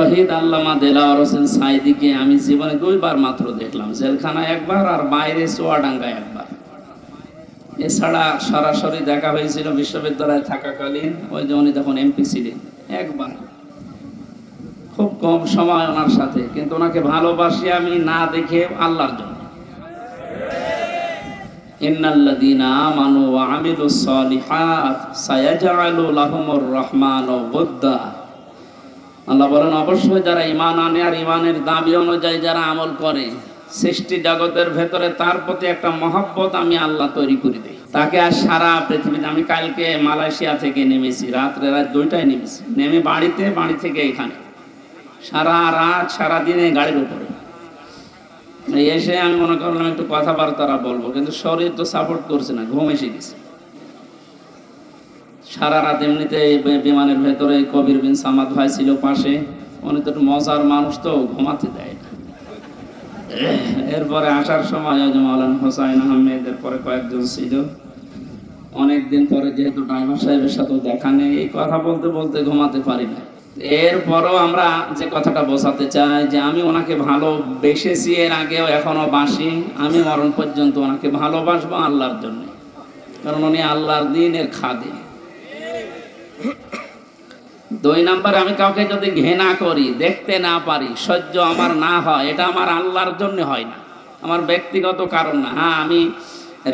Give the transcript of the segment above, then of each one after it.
শহীদ আল্লামা দেলাওয়ার হোসেন সাইদিকে আমি জীবনে দুইবার মাত্র দেখলাম জেলখানা একবার আর বাইরে চুয়াডাঙ্গা একবার। এছাড়া সরাসরি দেখা হয়েছিল বিশ্ববিদ্যালয়ে থাকাকালীন, ওই যে উনি তখন এমপি ছিলেন, একবার। খুব কম সময় ওনার সাথে, কিন্তু ওনাকে ভালোবাসি আমি না দেখে আল্লাহর জন্য। আমানু ওয়া আমিলুস সালিহাত সায়াজআলু লাহুমুর রহমানু বুদ্দা। আল্লাহ বলেন, অবশ্যই যারা ইমান আনে আর ইমানের দাবি অনুযায়ী যারা আমল করে, সৃষ্টি জগতের ভেতরে তার প্রতি একটা মহব্বত আমি আল্লাহ তৈরি করে দিই। তাকে আর সারা পৃথিবীতে, আমি কালকে মালয়েশিয়া থেকে নেমেছি, রাত্রে রাত দুইটায় নেমেছি। নেমে বাড়িতে, বাড়ি থেকে এখানে। সারা রাত, সারা দিনে গাড়ির উপরে। এসে আমি মনে করলাম একটু কথাবার্তারা বলব, কিন্তু শরীর তো সাপোর্ট করছে না, ঘুম এসে গেছে। সারা রাত এমনিতে বিমানের ভেতরে কবির বিন সামাদ ভাই ছিল পাশে। উনি তো মজার মানুষ তো, ঘুমাতে দেয় না। এরপরে আসার সময় মৌলানা হোসাইন আহমেদের পরে কয়েকজন ছিল। অনেকদিন পরে যেহেতু ড্রাইভার সাহেবের সাথে দেখা নেই, এই কথা বলতে বলতে ঘুমাতে পারি না। এরপরও আমরা যে কথাটা বোঝাতে চাই যে আমি ওনাকে ভালো বেসেছি এর আগেও এখনও বাসি। আমি মরণ পর্যন্ত ওনাকে ভালোবাসবো আল্লাহর জন্য। কারণ উনি আল্লাহর দিনের খাদে দুই নম্বরে, আমি কাউকে যদি ঘৃণা করি, দেখতে না পারি, সহ্য আমার না হয়, এটা আমার আল্লাহর জন্য হয় না। আমার ব্যক্তিগত কারণ না। হ্যাঁ আমি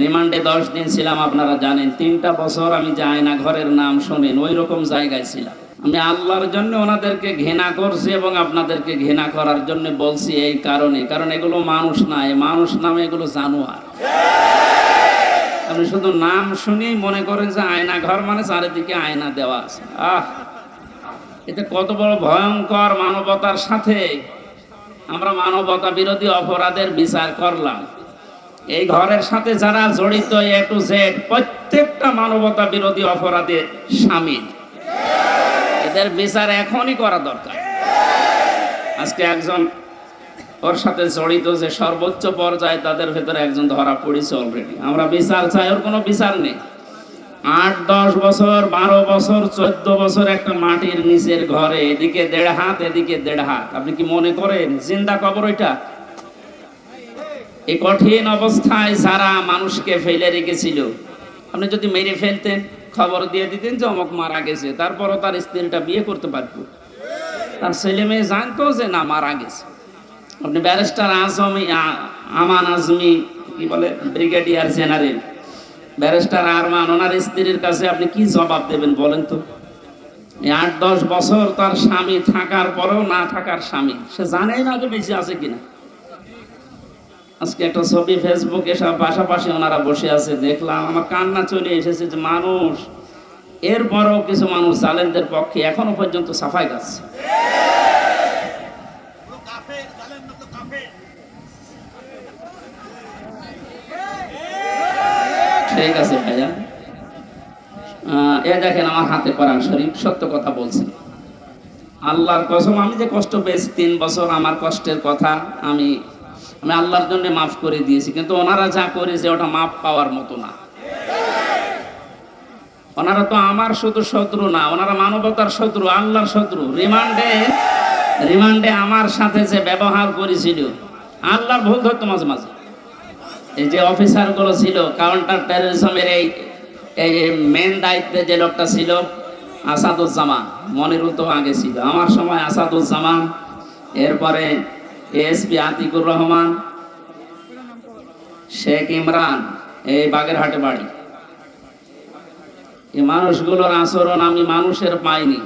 রিমান্ডে দশ দিন ছিলাম, আপনারা জানেন। তিনটা বছর আমি যাই না ঘরের নাম শোনেন, ওই রকম জায়গায় ছিলাম। আমি আল্লাহর জন্য ওনাদেরকে ঘৃণা করছি এবং আপনাদেরকে ঘৃণা করার জন্য বলছি এই কারণে, কারণ এগুলো মানুষ না মানুষ নামে এগুলো জানোয়ার। আপনি শুধু নাম শুনেই মনে করেন যে আয়না ঘর মানে চারিদিকে আয়না দেওয়া আছে। আহ! এটা কত বড় ভয়ঙ্কর মানবতার সাথে আমরা মানবতা বিরোধী অপরাধের বিচার করলাম। এই ঘরের সাথে যারা জড়িত এ টু জেড প্রত্যেকটা মানবতা বিরোধী অপরাধে সামিল। এদের বিচার এখনই করা দরকার। আজকে একজন ওর সাথে জড়িত যে সর্বোচ্চ পর্যায়ে তাদের ভেতরে একজন ধরা পড়েছে অলরেডি আমরা বিচার চাই, ওর কোনো বিচার নেই। আট, দশ বছর, বারো বছর, চোদ্দ বছর একটা মাটির নিচের ঘরে, এদিকে দেড় হাত, এদিকে দেড় হাত। আপনি কি মনে করেন, জিন্দা কবর ওইটা? এই কঠিন অবস্থায় যারা মানুষকে ফেলে রেখেছিল, আপনি যদি মেরে ফেলতেন, খবর দিয়ে দিতেন যে অমক মারা গেছে, তারপরও তার স্ত্রীটা বিয়ে করতে পারতো। তার ছেলে মেয়ে জানতো যে না, মারা গেছে। আপনি ব্যারিস্টার আজমি আমান আজমি, কি বলে, ব্রিগেডিয়ার জেনারেল। ব্যারিস্টার আরমান, ওনার স্ত্রীর কাছে আপনি কি জবাব দেবেন বলেন তো? এই আট, দশ বছর তার স্বামী থাকার পরেও না থাকার স্বামী। সে জানেই না যে বেশি আছে কিনা। আজকে একটা ছবি ফেসবুকে সব পাশাপাশি ওনারা বসে আছে। দেখলাম, আমার কান্না চলে এসেছে যে মানুষ, এরপরও কিছু মানুষ জালেনদের পক্ষে এখনও পর্যন্ত সাফাই গাচ্ছে ঠিক আছে ভাইয়া। এ দেখেন আমার হাতে কোরআন শরীফ, সত্য কথা বলছি। আল্লাহর কসম, আমি যে কষ্ট পেয়েছি তিন বছর, আমার কষ্টের কথা আমি আমি আল্লাহর জন্য মাফ করে দিয়েছি, কিন্তু ওনারা যা করেছে, ওটা মাফ পাওয়ার মতো না। ওনারা তো আমার শুধু শত্রু না, ওনারা মানবতার শত্রু, আল্লাহর শত্রু। রিমান্ডে রিমান্ডে আমার সাথে যে ব্যবহার করেছিল, আল্লাহর ভুল ধরতো মাঝে মাঝে। এই যে অফিসারগুলো ছিল কাউন্টার টেরোরিজমের এই এই মেন দায়িত্বে যে লোকটা ছিল, আসাদুজ্জামান মনিরুল আগে ছিল। আমার সময় আসাদুজ্জামান, এরপরে এসপি আতিকুর রহমান, শেখ ইমরান, এই বাগেরহাটে বাড়ি। এই মানুষগুলোর আচরণ আমি মানুষের পাইনি।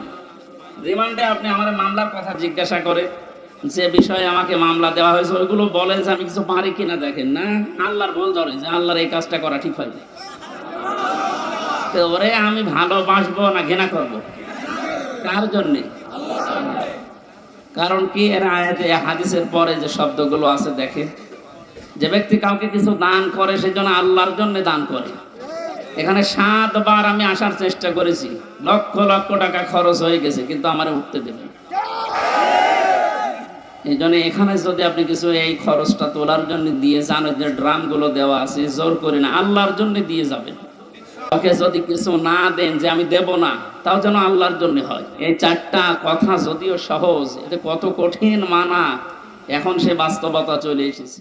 রিমান্ডে আপনি আমার মামলার কথা জিজ্ঞাসা করে যে বিষয়ে আমাকে মামলা দেওয়া হয়েছে, ওইগুলো বলেন যে আমি কিছু পারি কিনা দেখেন না। আল্লাহর ভুল ধরে যে আল্লাহর এই কাজটা করা ঠিক হয় তো ওরে আমি ভালোবাসবো না ঘৃণা করব? কার জন্যে? কারণ কি এর আয়াতে, হাদিসের পরে যে শব্দগুলো আছে দেখে যে ব্যক্তি কাউকে কিছু দান করে, সেজন্য আল্লাহর জন্য দান করে। এখানে সাতবার আমি আসার চেষ্টা করেছি। লক্ষ লক্ষ টাকা খরচ হয়ে গেছে, কিন্তু আমার উঠতে দেবে। এই জন্য এখানে যদি আপনি কিছু এই খরচটা তোলার জন্য দিয়ে যান যে ড্রামগুলো দেওয়া আছে, জোর করে না, আল্লাহর জন্য দিয়ে যাবেন। ওকে যদি কিছু না দেন যে আমি দেব না, তাও যেন আল্লাহর জন্য হয়। এই চারটা কথা যদিও সহজ, এতে কত কঠিন মানা, এখন সে বাস্তবতা চলে এসেছে।